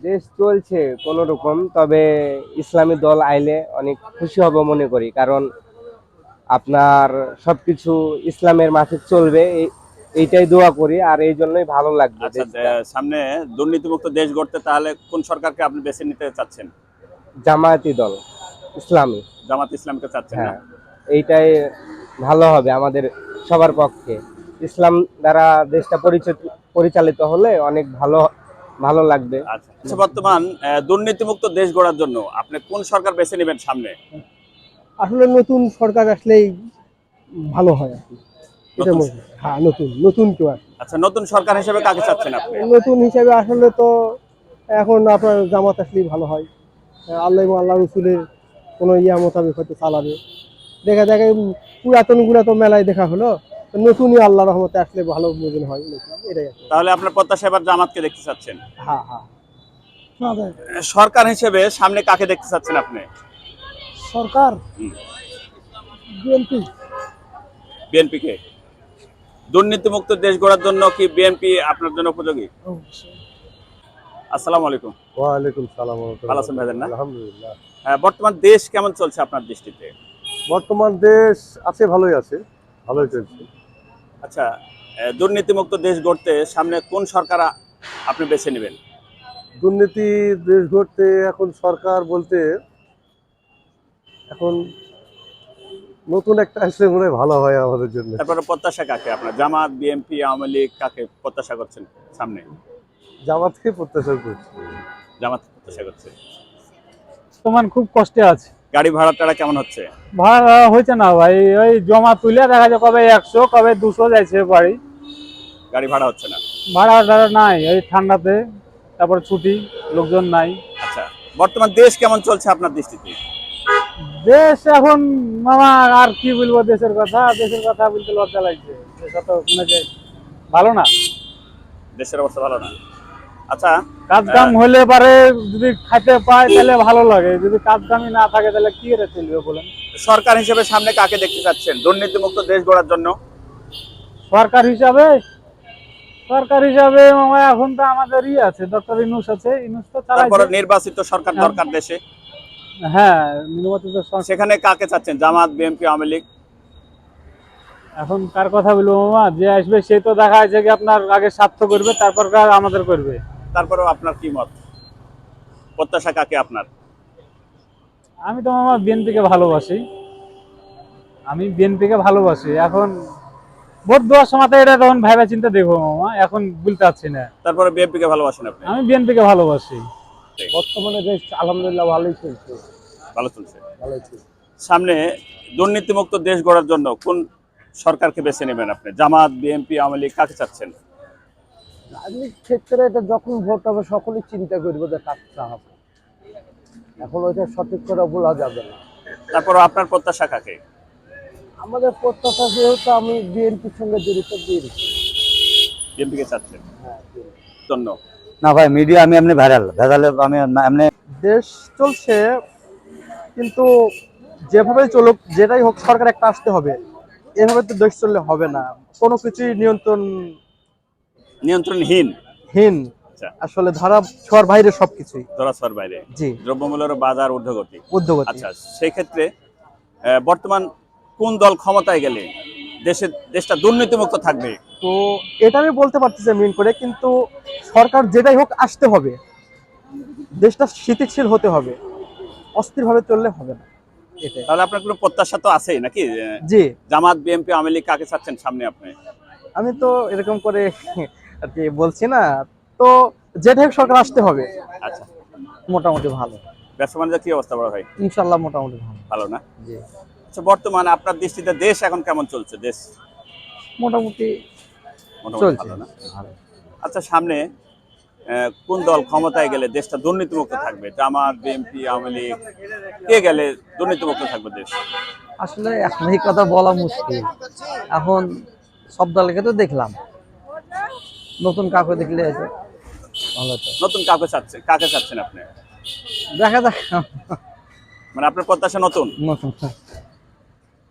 দেশ চলছে কোনো রকম তবে ইসলামী দল আইলে অনেক খুশি হব মনে করি কারণ আপনার সবকিছু ইসলামের মাঠে চলবে এই- এইটাই দোয়া করি আর এই জন্যই ভালো লাগবে আচ্ছা সামনে দুর্নীতিমুক্ত দেশ গড়তে তাহলে কোন সরকারকে আপনি বেছে নিতে চাচ্ছেন? জামায়াতি দল ইসলামী। জামাত ইসলামকে চাচ্ছেন হ্যাঁ এইটাই ভালো হবে আমাদের সবার পক্ষে। ইসলাম দ্বারা দেশটা পরিচিত পরিচালিত হলে অনেক ভালো ভালো লাগবে। আচ্ছা আচ্ছা, বর্তমান আহ, দুর্নীতিমুক্ত দেশ গড়ার জন্য আপনি কোন সরকার বেছে নেবেন সামনে? আসলে নতুন সরকার আসলেই ভালো হয় আর হ্যাঁ। নতুন নতুন কেউ আচ্ছা নতুন সরকার হিসেবে কাকে চাচ্ছেন আপনি? নতুন হিসাবে আসলে তো এখন আপনার জামাত আসলেই ভালো হয়। আল্লাহ এবং আল্লাহ রসুলের কোনো ইয়া মোতাবেক হয়তো চালাবে। দেখা দেখা পুরাতনগুলো তো মেলায় দেখা হলো। নতুনই আল্লাহ রহমতে আসলে ভালো মনে হয় এটাই তাহলে আপনার প্রত্যাশা এবার জামাতকে দেখতে চাচ্ছেন? হ্যাঁ হ্যাঁ। সরকার হিসেবে সামনে কাকে দেখতে চাচ্ছেন আপনি? সরকার? বিএনপি। দুর্নীতিমুক্ত দেশ গড়ার জন্য কি বিএনপি আপনার জন্য উপযোগী? আসসালামু আলাইকুম। ওয়ালাইকুম সালাম ভালো আছেন ভাইজান না? আলহামদুলিল্লাহ। আহ, বর্তমান দেশ কেমন চলছে আপনার দৃষ্টিতে? বর্তমান দেশ আছে ভালোই আছে ভালোই চলছে। আচ্ছা দুর্নীতিমুক্ত দেশ গড়তে সামনে কোন সরকার আপনি বেছে নেবেন? দুর্নীতি দেশ গড়তে এখন সরকার বলতে এখন নতুন একটা আসলে মনে হয় ভালো হয় আমাদের জন্য। তারপরে প্রত্যাশা কাকে? আপনার জামাত বিএনপি আওয়ামী লীগ কাকে প্রত্যাশা করছেন সামনে? জামাতকে প্রত্যাশা করছি। জামাত প্রত্যাশা করছে বর্তমান খুব কষ্টে আছে। গাড়ি ভাড়া টাড়া কেমন হচ্ছে? ভাড়া হয়েছে না ভাই ওই জমা তুলে দেখা যায় কবে একশো কবে দুশো যাইছে বাড়ি। গাড়ি ভাড়া হচ্ছে না? ভাড়া টাড়া নাই ওই ঠান্ডাতে তারপর ছুটি লোকজন নাই। আচ্ছা বর্তমান দেশ কেমন চলছে আপনার দৃষ্টিতে? দেশ এখন মামা আর কি বলব দেশের কথা দেশের কথা বলতে লজ্জা লাগছে। দেশ তো ভালো না। দেশের অবস্থা ভালো না? আচ্ছা কাজ কাম হলে পারে যদি খাইতে পায় তাহলে ভালো লাগে। যদি কাজ কামই না থাকে তাহলে কি করে চলবে বলেন? সরকার হিসেবে সামনে কাকে দেখতে চাচ্ছেন? দুর্নীতিমুক্ত দেশ গড়ার জন্য? সরকার হিসাবে? সরকার হিসাবে এখন তো আমাদের ই আছে ডক্টর ইনুস আছে। ইনুস তো তারপরে নির্বাচিত সরকার হ্যাঁ। দরকার দেশে? হ্যাঁ নির্বাচিত সরকার সেখানে কাকে চাচ্ছেন? জামাত বিএনপি আওয়ামী লীগ? এখন কার কথা বলব মামা? যে আসবে সে তো দেখা যাচ্ছে কি আপনার আগে স্বার্থ করবে তারপর আমাদের করবে? তারপরেও আপনার কি মত? প্রত্যাশা কাকে আপনার? আমি তো মামা বিএনপিকে ভালোবাসি। আমি বিএনপিকে ভালোবাসি। এখন ভোট দেওয়ার সময় এটা তখন ভাইবা চিন্তা দেখব মামা। এখন বলতে পারছি না। তারপরে বিএনপি কে ভালোবাসেন আপনি? আমি বিএনপিকে ভালোবাসি। বর্তমানে দেশ আলহামদুলিল্লাহ ভালোই চলছে। ভালো চলছে। ভালোই চলছে। সামনে দুর্নীতিমুক্ত দেশ গড়ার জন্য কোন সরকারকে বেছে নেবেন আপনি? জামাত বিএনপি আওয়ামী লীগ কাকে চাচ্ছেন? রাজনীতির ক্ষেত্রে এটা যখন ভোট হবে সকলেই চিন্তা করবে যে কাজটা হবে। এখন ওইটা সঠিক করে বলা যাবে না। তারপরে আপনার প্রত্যাশা কাকে? আমাদের প্রত্যাশা যেহেতু আমি বিএনপির সঙ্গে জড়িত বিএনপি। বিএনপি কে চাচ্ছেন জন্য না ভাই মিডিয়া আমি এমনি ভাইরাল ভেজালে আমি এমনি দেশ চলছে কিন্তু যেভাবে চলুক যেটাই হোক সরকার একটা আসতে হবে। এভাবে তো দেশ চললে হবে না। কোনো কিছুই নিয়ন্ত্রণ নিয়ন্ত্রণহীন। হীন। আচ্ছা। আসলে ধরা ছোঁয়ার বাইরে সবকিছুই। ধরাছোঁয়ার বাইরে। জি। দ্রব্যমূল্যের বাজার ঊর্ধ্বগতি। উদ্যোগতি আচ্ছা সেই ক্ষেত্রে বর্তমান কোন দল ক্ষমতায় গেলে দেশে দেশটা দুর্নীতিমুক্ত থাকবে? তো এটা আমি বলতে পারতেছি মেন করে কিন্তু সরকার যেটাই হোক আসতে হবে। দেশটা স্থিতিশীল হতে হবে। অস্থিরভাবে চললে হবে না। তাহলে আপনার কোনো প্রত্যাশা তো আছেই নাকি? জি। জামাত বিএনপি আওয়ামী লীগ কাকে চাচ্ছেন সামনে আপনি? আমি তো এরকম করে আর কি বলছি না তো হোক সরকার আসতে হবে। আচ্ছা। মোটামুটি ভালো। ব্যবসা বাণিজ্য কি অবস্থা বড় ভাই? ইনশাল্লাহ মোটামুটি ভালো। ভালো না? জি। আচ্ছা বর্তমানে আপনার দৃষ্টিতে দেশ এখন কেমন চলছে? দেশ মোটামুটি মোটামুটি চলছে। ভালো। না আচ্ছা সামনে আহ, কোন দল ক্ষমতায় গেলে দেশটা দুর্নীতিমুক্ত থাকবে? জামাত বিএনপি আওয়ামী লীগ কে গেলে দুর্নীতিমুক্ত থাকবে দেশ? আসলে এখন এই কথা বলা মুশকিল। এখন সব দলকে তো দেখলাম। নতুন কাউকে দেখলে আছে। ভালো তো। নতুন কাকে চাচ্ছে কাকে চাচ্ছেন আপনি? দেখা যাক। মানে আপনার প্রত্যাশা নতুন? নতুন।